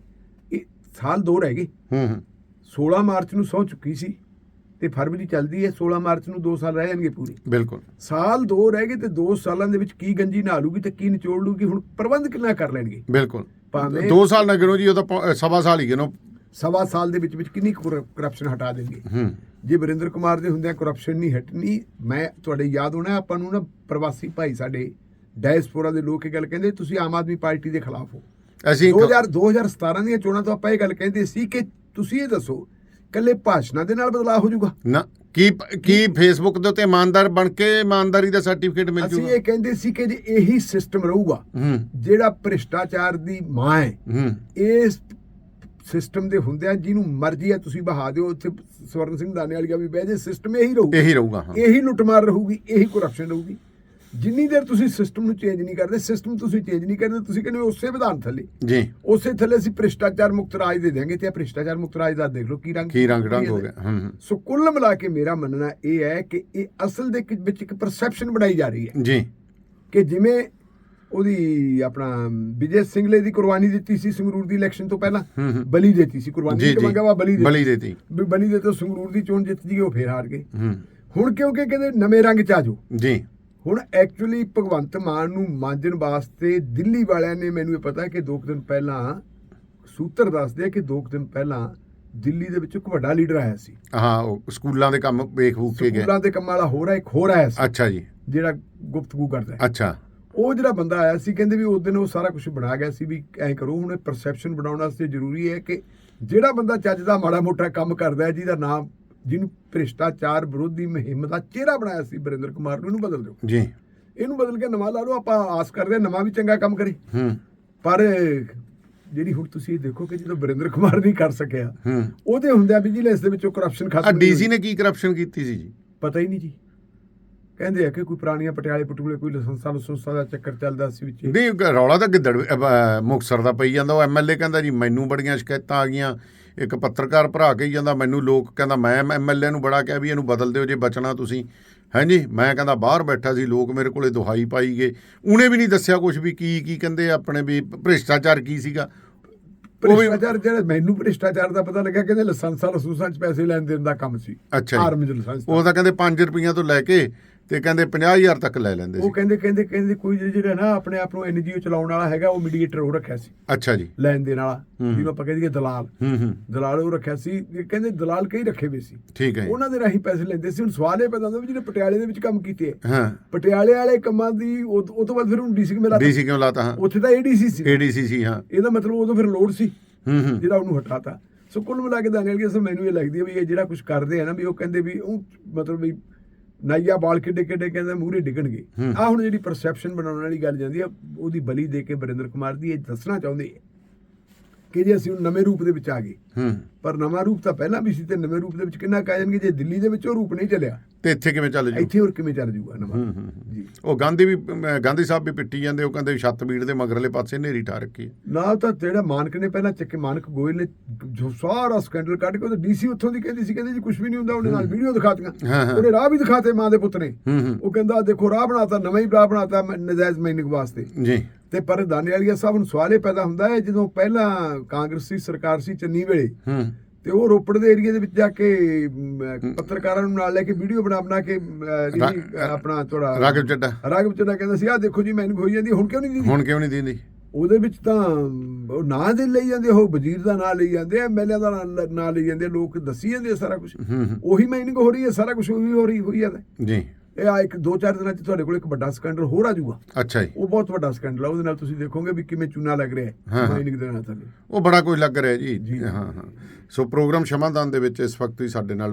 ਇਹ ਸਾਲ ਦੋ ਰਹਿ ਗਏ। ਹੂੰ ਹੂੰ। 16 ਮਾਰਚ ਨੂੰ ਸਹੁੰ ਚੁੱਕੀ ਸੀ ਤੇ ਫਰਵਰੀ ਚੱਲਦੀ ਹੈ 16 ਮਾਰਚ ਨੂੰ 2 ਸਾਲ ਰਹਿ ਜਾਣਗੇ ਪੂਰੇ। ਬਿਲਕੁਲ। ਸਾਲ ਦੋ ਰਹਿ ਗਏ ਤੇ 2 ਸਾਲਾਂ ਦੇ ਵਿੱਚ ਕੀ ਗੰਜੀ ਨਾ ਲੂਗੀ ਤੇ ਕੀ ਨਿਚੋੜ ਲੂਗੀ ਹੁਣ ਪ੍ਰਬੰਧ ਕਿੰਨਾ ਕਰ ਲੈਣਗੇ? ਬਿਲਕੁਲ। ਭਾਵੇਂ- ਦੋ ਸਾਲ ਨਾ ਗਿਣੋ ਜੀ ਉਹ ਤਾਂ ਸਵਾ ਸਾਲ ਹੀ ਗਿਣੋ। ਸਵਾ ਸਾਲ ਦੇ ਵਿੱਚ ਵਿੱਚ ਕਿੰਨੀ ਕਰਪਸ਼ਨ ਹਟਾ ਦੇਣਗੇ? ਹੂੰ। ਜੇ ਵਰਿੰਦਰ ਕੁਮਾਰ ਦੇ ਹੁੰਦਿਆਂ ਕਰਪਸ਼ਨ ਨਹੀਂ ਹਟਣੀ ਮੈਂ ਤੁਹਾਡੇ ਯਾਦ ਹੋਣਾ ਆਪਾਂ ਨੂੰ ਨਾ ਪ੍ਰਵਾਸੀ ਭਾਈ ਸਾਡੇ ਡਾਇਸਪੋਰਾ ਦੇ ਲੋਕ ਇਹ ਗੱਲ ਕਹਿੰਦੇ ਤੁਸੀਂ ਆਮ ਆਦਮੀ ਪਾਰਟੀ ਦੇ ਖਿਲਾਫ ਹੋ। ਅਸੀਂ 2000 2017 ਦੀਆਂ ਚੋਣਾਂ ਤੋਂ ਆਪਾਂ ਇਹ ਗੱਲ ਕਹਿੰਦੇ ਸੀ ਕਿ ਤੁਸੀਂ ਇਹ ਦੱਸੋ ਕੱਲੇ ਭਾਸ਼ਣਾਂ ਦੇ ਨਾਲ ਬਦਲਾਅ ਹੋ ਜਾਊਗਾ? ਨਾ ਕੀ ਕੀ ਫੇਸਬੁੱਕ ਦੇ ਉੱਤੇ ਇਮਾਨਦਾਰ ਬਣ ਕੇ ਇਮਾਨਦਾਰੀ ਦਾ ਸਰਟੀਫਿਕੇਟ ਮਿਲ ਅਸੀਂ ਜੂਗਾ? ਇਹ ਕਹਿੰਦੇ ਸੀ ਕਿ ਜੇ ਇਹੀ ਸਿਸਟਮ ਰਹੂਗਾ ਜਿਹੜਾ ਭ੍ਰਿਸ਼ਟਾਚਾਰ ਦੀ ਮਾਂ ਹੈ ਇਸ ਸਿਸਟਮ ਦੇ ਹੁੰਦਿਆਂ ਜਿਹਨੂੰ ਮਰਜ਼ੀ ਹੈ ਤੁਸੀਂ ਬਹਾ ਦਿਓ ਉੱਥੇ ਸਵਰਨ ਸਿੰਘ ਦਾਨੇ ਵਾਲੀਆ ਵੀ ਬਹਿ ਜੇ ਸਿਸਟਮ ਇਹੀ ਰਹੂਗਾ। ਇਹੀ ਰਹੂਗਾ ਹਾਂ। ਇਹੀ ਲੁੱਟਮਾਰ ਰਹੂਗੀ ਇਹੀ ਕਰਪਸ਼ਨ ਰਹੂਗੀ। ਜਿੰਨੀ ਦੇਰ ਤੁਸੀਂ ਸਿਸਟਮ ਨੂੰ ਚੇਂਜ ਨਹੀਂ ਕਰਦੇ ਸਿਸਟਮ ਤੁਸੀਂ ਚੇਂਜ ਨਹੀਂ ਕਰਦੇ ਤੁਸੀਂ ਕਹਿੰਦੇ ਉਸੇ ਵਿਧਾਨ ਥੱਲੇ। ਜੀ। ਉਸੇ ਥੱਲੇ ਅਸੀਂ ਭ੍ਰਿਸ਼ਟਾਚਾਰ ਮੁਕਤ ਰਾਜ ਦੇ ਦਿਆਂਗੇ ਤੇ ਇਹ ਭ੍ਰਿਸ਼ਟਾਚਾਰ ਮੁਕਤ ਰਾਜ ਦਾ ਦੇਖ ਲਓ ਕੀ ਰੰਗ ਕੀ ਰੰਗ ਰੰਗ ਹੋ ਗਿਆ। ਹੂੰ ਸੋ ਕੁੱਲ ਮਿਲਾ ਕੇ ਮੇਰਾ ਮੰਨਣਾ ਇਹ ਹੈ ਕਿ ਇਹ ਅਸਲ ਦੇ ਵਿੱਚ ਇੱਕ ਪਰਸੈਪਸ਼ਨ ਬਣਾਈ ਜਾ ਰਹੀ ਹੈ। ਜੀ। ਕਿ ਜਿਵੇਂ ਉਹਦੀ ਆਪਣਾ ਵਿਜੇ ਸਿੰਘਲੇ ਦੀ ਕੁਰਬਾਨੀ ਦਿੱਤੀ ਸੀ ਸੰਗਰੂਰ ਦੀ ਇਲੈਕਸ਼ਨ ਤੋਂ ਪਹਿਲਾਂ ਬਲੀ ਦਿੱਤੀ ਸੀ ਕੁਰਬਾਨੀ ਜੀ ਮੰਗਾ ਵਾ ਬਲੀ ਦਿੱਤੀ। ਬਲੀ ਦੇਤੀ। ਬਲੀ ਦੇ ਤੋਂ ਸੰਗਰੂਰ ਦੀ ਚੋਣ ਜਿੱਤ ਜੀ ਉਹ ਫੇਰ ਹਾਰ ਗਏ। ਹੂੰ। ਹੁਣ ਕਿਉਂਕਿ ਕਹਿੰਦੇ ਨਵੇਂ ਰੰਗ ਚ ਆ ਜਾਓ। ਜੀ। ਹੁਣ ਐਕਚੁਅਲੀ ਭਗਵੰਤ ਮਾਨ ਨੂੰ ਮਾਂਜਣ ਵਾਸਤੇ ਦਿੱਲੀ ਵਾਲਿਆਂ ਨੇ ਮੈਨੂੰ ਇਹ ਪਤਾ ਕਿ ਦੋ ਕੁ ਦਿਨ ਪਹਿਲਾਂ ਸੂਤਰ ਦੱਸਦੇ ਆ ਕਿ ਦੋ ਕੁ ਦਿਨ ਪਹਿਲਾਂ ਦਿੱਲੀ ਦੇ ਵਿੱਚ ਇੱਕ ਵੱਡਾ ਲੀਡਰ ਆਇਆ ਸੀ। ਹਾਂ ਉਹ ਸਕੂਲਾਂ ਦੇ ਕੰਮ ਵੇਖ ਵੂਖ ਕੇ ਗਏ ਸਕੂਲਾਂ ਦੇ ਕੰਮਾਂ ਵਾਲਾ ਹੋਰ ਹੈ ਇੱਕ ਹੋਰ ਆਇਆ ਸੀ। ਅੱਛਾ ਜੀ। ਜਿਹੜਾ ਗੁਫ਼ਤਗੂ ਕਰਦਾ ਹੈ। ਅੱਛਾ। ਉਹ ਜਿਹੜਾ ਬੰਦਾ ਆਇਆ ਸੀ ਕਹਿੰਦੇ ਵੀ ਉਸ ਦਿਨ ਉਹ ਸਾਰਾ ਕੁਝ ਬਣਾ ਗਿਆ ਸੀ ਵੀ ਐਂ ਕਰੋ ਹੁਣ ਪਰਸੈਪਸ਼ਨ ਬਣਾਉਣ ਵਾਸਤੇ ਜ਼ਰੂਰੀ ਹੈ ਕਿ ਜਿਹੜਾ ਬੰਦਾ ਚੱਜ ਦਾ ਮਾੜਾ ਮੋਟਾ ਕੰਮ ਕਰਦਾ ਹੈ ਜਿਹਦਾ ਨਾਮ ਜਿਹਨੂੰ ਭ੍ਰਿਸ਼ਟਾਚਾਰ ਵਿਰੋਧੀ ਮੁਹਿੰਮ ਦਾ ਚਿਹਰਾ ਬਣਾਇਆ ਸੀ ਬਰਿੰਦਰ ਕੁਮਾਰ ਨੂੰ ਇਹਨੂੰ ਬਦਲ ਦਿਓ। ਜੀ। ਇਹਨੂੰ ਬਦਲ ਕੇ ਨਵਾਂ ਲਾ ਲਓ ਆਪਾਂ ਆਸ ਕਰਦੇ ਹਾਂ ਨਵਾਂ ਵੀ ਚੰਗਾ ਕੰਮ ਕਰੇ। ਹੂੰ। ਪਰ ਜਿਹੜੀ ਹੁਣ ਤੁਸੀਂ ਦੇਖੋ ਕਿ ਜਦੋਂ ਬਰਿੰਦਰ ਕੁਮਾਰ ਨਹੀਂ ਕਰ ਸਕਿਆ ਉਹਦੇ ਹੁੰਦਿਆਂ ਵਿਜੀਲੈਂਸ ਦੇ ਵਿੱਚੋਂ ਕਰਪਸ਼ਨ ਆ ਖਤਮ ਡੀਸੀ ਨੇ ਕੀ ਕਰਪਸ਼ਨ ਕੀਤੀ ਸੀ ਜੀ? ਪਤਾ ਹੀ ਨਹੀਂ ਜੀ। ਕਹਿੰਦੇ ਆ ਕਿ ਕੋਈ ਪੁਰਾਣੀਆਂ ਪਟਿਆਲੇ ਪਟੂਲੇ ਕੋਈ ਲਾਇਸੈਂਸਾਂ ਲਾਇਸੈਂਸਾਂ ਦਾ ਚੱਕਰ ਚੱਲਦਾ ਸੀ ਵਿੱਚ। ਨਹੀਂ ਰੌਲਾ ਤਾਂ ਗਿੱਦੜ ਅਹ, ਮੁਕਤਸਰ ਦਾ ਪਈ ਜਾਂਦਾ ਉਹ ਐਮਐਲਏ ਕਹਿੰਦਾ ਜੀ ਮੈਨੂੰ ਬੜੀਆਂ ਸ਼ਿਕਾਇਤਾਂ ਆ ਗਈਆਂ। ਇੱਕ ਪੱਤਰਕਾਰ ਭਰਾ ਕਹੀ ਜਾਂਦਾ ਮੈਨੂੰ ਲੋਕ ਕਹਿੰਦਾ ਮੈਂ ਐਮਐਲਏ ਨੂੰ ਬੜਾ ਕਿਹਾ ਵੀ ਇਹਨੂੰ ਬਦਲ ਦਿਓ ਜੇ ਬਚਣਾ ਤੁਸੀਂ। ਹਾਂਜੀ ਮੈਂ ਕਹਿੰਦਾ ਬਾਹਰ ਬੈਠਾ ਸੀ ਲੋਕ ਮੇਰੇ ਕੋਲੇ ਦੁਹਾਈ ਪਾਈ ਗਏ। ਉਹਨੇ ਵੀ ਨਹੀਂ ਦੱਸਿਆ ਕੁਝ ਵੀ ਕੀ ਕੀ ਕਹਿੰਦੇ ਆਪਣੇ ਵੀ ਭ੍ਰਿਸ਼ਟਾਚਾਰ ਕੀ ਸੀਗਾ। ਭ੍ਰਿਸ਼ਟਾਚਾਰ ਜਿਹੜਾ ਮੈਨੂੰ ਭ੍ਰਿਸ਼ਟਾਚਾਰ ਦਾ ਪਤਾ ਲੱਗਾ ਕਹਿੰਦੇ ਲਾਇਸੈਂਸਾਂ ਲਾਇਸੈਂਸਾਂ 'ਚ ਪੈਸੇ ਲੈਣ ਦੇਣ ਦਾ ਕੰਮ ਸੀ ਅੱਛਾ ਲਾਇਸੈਂਸ ਦਾ। ਉਹ ਤਾਂ ਕਹਿੰਦੇ 5 ਰੁਪਈਆਂ ਤੋਂ ਲੈ ਕੇ ਤੇ ਕਹਿੰਦੇ 50000 ਤੱਕ ਲੈ ਲੈਂਦੇ ਉਹ ਸੀ। ਕਹਿੰਦੇ ਕਹਿੰਦੇ ਕਹਿੰਦੇ ਕੋਈ ਜਿਹੜਾ ਨਾ ਆਪਣੇ ਆਪ ਨੂੰ ਐਨਜੀਓ ਚਲਾਉਣ ਵਾਲਾ ਹੈਗਾ ਉਹ ਮੀਡੀਏਟਰ ਉਹ ਰੱਖਿਆ ਸੀ। ਅੱਛਾ ਜੀ। ਲੈਣ ਦੇਣ ਵਾਲਾ। ਜਿਹਨੂੰ ਆਪਾਂ ਕਹਿੰਦੇ ਦਲਾਲ। ਹੂੰ ਹੂੰ। ਦਲਾਲ ਉਹ ਰੱਖਿਆ ਸੀ ਕਹਿੰਦੇ ਦਲਾਲ ਕਈ ਰੱਖੇ ਹੋਏ ਸੀ। ਠੀਕ ਹੈ। ਉਹਨਾਂ ਦੇ ਰਾਹੀਂ ਪੈਸੇ ਲੈਂਦੇ ਸੀ। ਹੁਣ ਸਵਾਲ ਇਹ ਪੈਦਾ ਹੁੰਦਾ ਵੀ ਜਿਹੜੇ ਪਟਿਆਲੇ ਦੇ ਵਿੱਚ ਕੰਮ ਕੀਤੇ ਹੈ ਹਾਂ। ਪਟਿਆਲੇ ਵਾਲੇ ਕੰਮਾਂ ਦੀ ਉਹ ਉਹ ਤੋਂ ਬਾਅਦ ਫਿਰ ਉਹਨੂੰ ਡੀਸੀ ਮਿਲਾ ਡੀਸੀ ਕਿਉਂ ਲਾਤਾ ਹਾਂ। ਉੱਥੇ ਤਾਂ ਏਡੀਸੀ ਸੀ। ਏਡੀਸੀ ਸੀ ਹਾਂ। ਇਹਦਾ ਮਤਲਬ ਉਦੋਂ ਫਿਰ ਲੋੜ ਸੀ। ਹੂੰ ਹੂੰ। ਜਿਹੜਾ ਉਹਨੂੰ ਹਟਾਤਾ। ਸੋ ਕੁੱਲ ਮਿਲਾ ਕੇ ਦਾਨੇਲ ਜੀ ਮੈਨੂੰ ਇਹ ਲੱਗਦੀ ਹੈ ਵੀ ਇਹ ਜਿਹੜਾ ਕੁਝ ਕਰਦੇ ਆ ਨਾ ਵੀ ਉਹ ਕਹਿੰਦੇ ਵੀ ਉਹ ਮਤਲਬ ਵੀ ਨਾਈਆ ਬਾਲ ਕਿੱਡੇ ਕਿੱਡੇ ਕਹਿੰਦੇ ਮੂਹਰੇ ਡਿੱਗਣਗੇ। ਆ ਹੁਣ ਜਿਹੜੀ ਪਰਸੈਪਸ਼ਨ ਬਣਾਉਣ ਵਾਲੀ ਗੱਲ ਜਾਂਦੀ ਆ ਉਹਦੀ ਬਲੀ ਦੇ ਕੇ ਬਰਿੰਦਰ ਕੁਮਾਰ ਦੀ ਇਹ ਦੱਸਣਾ ਚਾਹੁੰਦੇ ਆ ਕਿ ਜੇ ਅਸੀਂ ਨਵੇਂ ਰੂਪ ਦੇ ਵਿੱਚ ਆ ਗਏ ਪਰ ਨਵਾਂ ਰੂਪ ਤਾਂ ਪਹਿਲਾਂ ਵੀ ਸੀ ਤੇ ਨਵੇਂ ਰੂਪ ਦੇ ਵਿੱਚ ਕਿੰਨਾ ਕਾ ਜਾਣਗੇ? ਜੇ ਦਿੱਲੀ ਦੇ ਵਿੱਚ ਉਹ ਰੂਪ ਨਹੀਂ ਚੱਲਿਆ ਤੇ ਇੱਥੇ ਕਿਵੇਂ ਚੱਲ ਜੂ? ਇੱਥੇ ਹੋਰ ਕਿਵੇਂ ਚੱਲ ਜੂਗਾ ਨਵਾਂ। ਜੀ। ਉਹ ਗਾਂਧੀ ਵੀ ਗਾਂਧੀ ਸਾਹਿਬ ਵੀ ਪਿੱਟੀ ਜਾਂਦੇ ਉਹ ਕਹਿੰਦੇ ਛੱਤ ਬੀੜ ਦੇ ਮਗਰਲੇ ਪਾਸੇ ਨੇਰੀ ਠਾ ਰੱਖੀ। ਨਾਲ ਤਾਂ ਜਿਹੜਾ ਮਾਨਕ ਨੇ ਪਹਿਲਾਂ ਚੱਕੇ ਮਾਨਕ ਗੋਇਲ ਨੇ ਜੋ ਸਾਰਾ ਸਕੈਂਡਲ ਕੱਢ ਕੇ ਉਹ ਡੀਸੀ ਉੱਥੋਂ ਦੀ ਕਹਿੰਦੀ ਸੀ ਕਹਿੰਦੀ ਜੀ ਕੁਝ ਵੀ ਨਹੀਂ ਹੁੰਦਾ ਉਹਦੇ ਨਾਲ ਵੀਡੀਓ ਦਿਖਾਤੀਆਂ। ਉਹਨੇ ਰਾਹ ਵੀ ਦਿਖਾਤੇ ਮਾਂ ਦੇ ਪੁੱਤ ਨੇ। ਉਹ ਕਹਿੰਦਾ ਦੇਖੋ ਰਾਹ ਬਣਾਤਾ ਨਵਾਂ ਹੀ ਰਾਹ ਬਣਾਤਾ ਨਜਾਇਜ਼ ਮਾਈਨਿੰਗ ਵਾਸਤੇ। ਜੀ। ਤੇ ਪਰ ਦਾਨੇਵਾਲੀਆ ਸਾਹਿਬ ਨੂੰ ਸਵਾਲ ਇਹ ਪੈਦਾ ਹੁੰਦਾ ਹੈ ਜਦੋਂ ਪਹਿਲਾਂ ਕਾਂਗਰਸੀ ਸਰਕਾਰ ਸੀ ਚੰਨੀ ਵੇਲੇ ਹੂੰ। ਤੇ ਉਹ ਰੋਪੜ ਦੇ ਏਰੀਆ ਦੇ ਵਿੱਚ ਜਾ ਕੇ ਪੱਤਰਕਾਰਾਂ ਨੂੰ ਨਾਲ ਲੈ ਕੇ ਵੀਡੀਓ ਬਣਾ ਬਣਾ ਕੇ ਮ, ਜਿਹੜੀ ਰਾ- ਆਪਣਾ ਥੋੜਾ ਰਾਘਵ ਚੱਡਾ ਰਾਗਵ ਚੰਦਾ ਕਹਿੰਦਾ ਸੀ ਆਹ ਦੇਖੋ ਜੀ ਮੈਨੂੰ ਹੋਈ ਜਾਂਦੀ ਹੁਣ ਕਿਉਂ ਨਹੀਂ ਦਿੰਦੀ? ਹੁਣ ਕਿਉਂ ਨਹੀਂ ਦਿੰਦੀ? ਉਹਦੇ ਵਿੱਚ ਤਾਂ ਉਹ ਨਾਂ ਦੇ ਲਈ ਜਾਂਦੇ ਉਹ ਵਜ਼ੀਰ ਦਾ ਨਾਂ ਲਈ ਜਾਂਦੇ ਆ ਐਮਐਲਏ ਦਾ ਨਾਂ- ਨਾਂ ਲਈ ਜਾਂਦੇ ਆ, ਲੋਕ ਦੱਸੀ ਜਾਂਦੇ ਆ ਸਾਰਾ ਕੁਝ ਹੂੰ ਹੂੰ। ਉਹੀ ਮਾਈਨਿੰਗ ਹੋ ਰਹੀ ਹੈ ਸਾਰਾ ਕੁਝ ਉਹੀ ਹੋ ਰਹੀ ਹੋਈ ਜਾਂਦਾ। ਜੀ। ਇਹ ਆ ਇੱਕ ਦੋ ਚਾਰ ਦਿਨਾਂ ਚ ਤੁਹਾਡੇ ਕੋਲ ਇੱਕ ਵੱਡਾ ਸਕੈਂਡਲ ਹੋਰ ਆ ਜਾਊਗਾ। ਅੱਛਾ ਜੀ। ਉਹ ਬਹੁਤ ਵੱਡਾ ਸਕੈਂਡਲ ਆ ਉਹਦੇ ਨਾਲ ਤੁਸੀਂ ਦੇਖੋਗੇ ਵੀ ਕਿਵੇਂ ਚੂਨਾ ਲੱਗ ਰਿਹਾ ਹਾਂ। ਮਾਈਨਿੰਗ ਦੇ ਨਾਲ ਥੱਲੇ ਉਹ ਬੜਾ ਕੁਝ ਲੱਗ ਰਿਹਾ ਜੀ। ਹਾਂ ਹਾਂ। ਸੋ ਪ੍ਰੋਗਰਾਮ ਸ਼ਮਾਦਾਨ ਦੇ ਵਿੱਚ ਇਸ ਵਕਤ ਹੀ ਸਾਡੇ ਨਾਲ